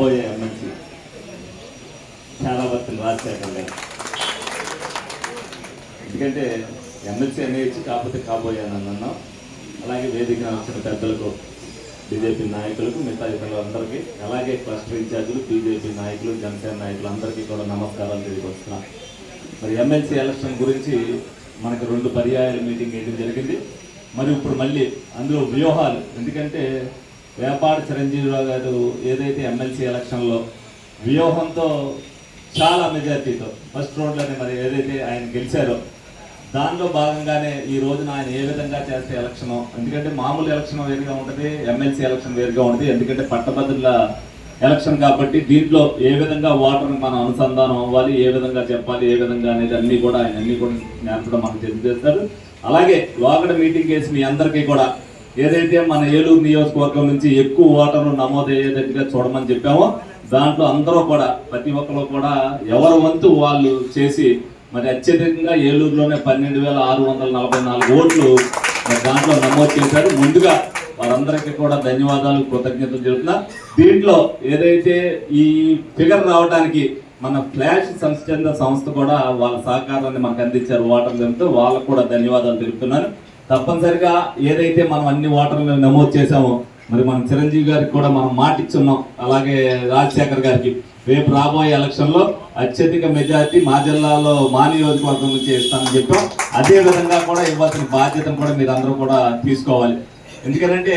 కాబోయే ఎమ్మెల్సీ చాలా వర్తులు రాజశేఖర్ గారు. ఎందుకంటే ఎమ్మెల్సీ అనేసి కాకపోతే కాబోయే అని అన్నాం. అలాగే వేదిక వచ్చిన పెద్దలకు బీజేపీ నాయకులకు మిగతా ఇతరులందరికీ అలాగే క్లస్టర్ ఇన్ఛార్జీలు బీజేపీ నాయకులు జనసేన నాయకులు అందరికీ కూడా నమస్కారాలు తెలియపరుస్తున్నాం. మరి ఎమ్మెల్సీ ఎలక్షన్ గురించి మనకు రెండు పర్యాయాల మీటింగ్ వేయడం జరిగింది. మరి ఇప్పుడు మళ్ళీ అందులో వ్యూహాలు. ఎందుకంటే వేపాడు చిరంజీవిరావు గారు ఏదైతే ఎమ్మెల్సీ ఎలక్షన్లో వ్యూహంతో చాలా మెజార్టీతో ఫస్ట్ రౌండ్లోనే మరి ఏదైతే ఆయన గెలిచారో దానిలో భాగంగానే ఈ రోజున ఆయన ఏ విధంగా చేస్తే ఎలక్షన్ ఎందుకంటే మామూలు ఎలక్షన్ వేరుగా ఉంటుంది ఎమ్మెల్సీ ఎలక్షన్ వేరుగా ఉంటుంది ఎందుకంటే పట్టభద్రుల ఎలక్షన్ కాబట్టి దీంట్లో ఏ విధంగా ఓటర్ని మనం అనుసంధానం అవ్వాలి ఏ విధంగా చెప్పాలి ఏ విధంగా అనేది అన్నీ కూడా ఆయన అన్ని కూడా నేర్పడం మనకు తెలియజేస్తారు. అలాగే వాకడ మీటింగ్ కేసు మీ అందరికీ కూడా ఏదైతే మన ఏలూరు నియోజకవర్గం నుంచి ఎక్కువ ఓటర్లు నమోదయ్యేటట్టుగా చూడమని చెప్పామో దాంట్లో అందరూ కూడా ప్రతి ఒక్కరు కూడా ఎవరి వంతు వాళ్ళు చేసి మరి అత్యధికంగా ఏలూరులోనే పన్నెండు వేల ఆరు వందల నలభై నాలుగు ఓట్లు మరి దాంట్లో నమోదు చేశారు. ముందుగా వారందరికీ కూడా ధన్యవాదాలు కృతజ్ఞతలు చెబుతున్నా దీంట్లో ఏదైతే ఈ ఫిగర్ రావడానికి మన ఫ్లాష్ సంస్థ సంస్థ కూడా వాళ్ళ సహకారాన్ని మనకు అందించారు ఓటర్లతో వాళ్ళకు కూడా ధన్యవాదాలు తెలుపుతున్నాను. తప్పనిసరిగా ఏదైతే మనం అన్ని ఓటర్లు నమోదు చేశామో మరి మన చిరంజీవి గారికి కూడా మనం మాటిచ్చున్నాం. అలాగే రాజశేఖర్ గారికి. రేపు రాబోయే ఎలక్షన్లో అత్యధిక మెజార్టీ మా జిల్లాలో మా నియోజకవర్గం నుంచి ఇస్తామని చెప్పాం. అదే విధంగా కూడా ఇవ్వాల్సిన బాధ్యతను కూడా మీరు అందరూ కూడా తీసుకోవాలి. ఎందుకంటే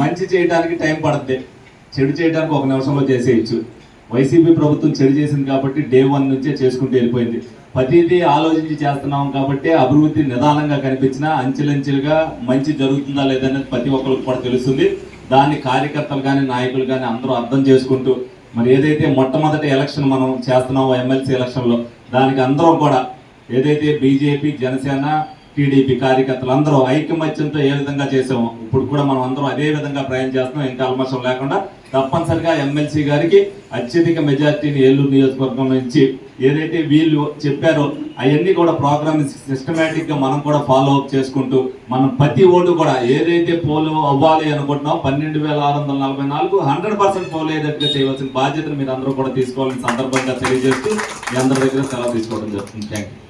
మంచి చేయడానికి టైం పడుతుంది చెడు చేయడానికి ఒక నిమిషంలో చేసేయచ్చు. వైసీపీ ప్రభుత్వం చెడు చేసింది కాబట్టి డే వన్ నుంచే చేసుకుంటూ వెళ్ళిపోయింది. ప్రతిదీ ఆలోచించి చేస్తున్నాం కాబట్టి అభివృద్ధి నిదానంగా కనిపించినా అంచెలంచెలుగా మంచి జరుగుతుందా లేదనేది ప్రతి ఒక్కరికి కూడా తెలుస్తుంది. దాన్ని కార్యకర్తలు కానీ నాయకులు కానీ అందరూ అర్థం చేసుకుంటూ మరి ఏదైతే మొట్టమొదటి ఎలక్షన్ మనం చేస్తున్నామో ఎమ్మెల్సీ ఎలక్షన్లో దానికి అందరం కూడా ఏదైతే బీజేపీ జనసేన టీడీపీ కార్యకర్తలు అందరూ ఐకమత్యంతో ఏ విధంగా చేసాము ఇప్పుడు కూడా మనం అందరం అదే విధంగా ప్రయాణం చేస్తున్నాం. ఇంకా అల్మషం లేకుండా తప్పనిసరిగా ఎమ్మెల్సీ గారికి అత్యధిక మెజార్టీని ఏలూరు నియోజకవర్గం నుంచి ఏదైతే వీళ్ళు చెప్పారో అవన్నీ కూడా ప్రోగ్రామ్ సిస్టమేటిక్గా మనం కూడా ఫాలో అప్ చేసుకుంటూ మనం ప్రతి ఓటు కూడా ఏదైతే పోలు అవ్వాలి అనుకుంటున్నాం పన్నెండు వేల ఆరు వందల నలభై నాలుగు హండ్రెడ్ పర్సెంట్ పోలు అయ్యేటట్టుగా చేయవలసిన బాధ్యతను మీరు అందరూ కూడా తీసుకోవాలని సందర్భంగా తెలియజేస్తూ మీ అందరి దగ్గర సెలవు తీసుకోవడం జరుగుతుంది. Thank you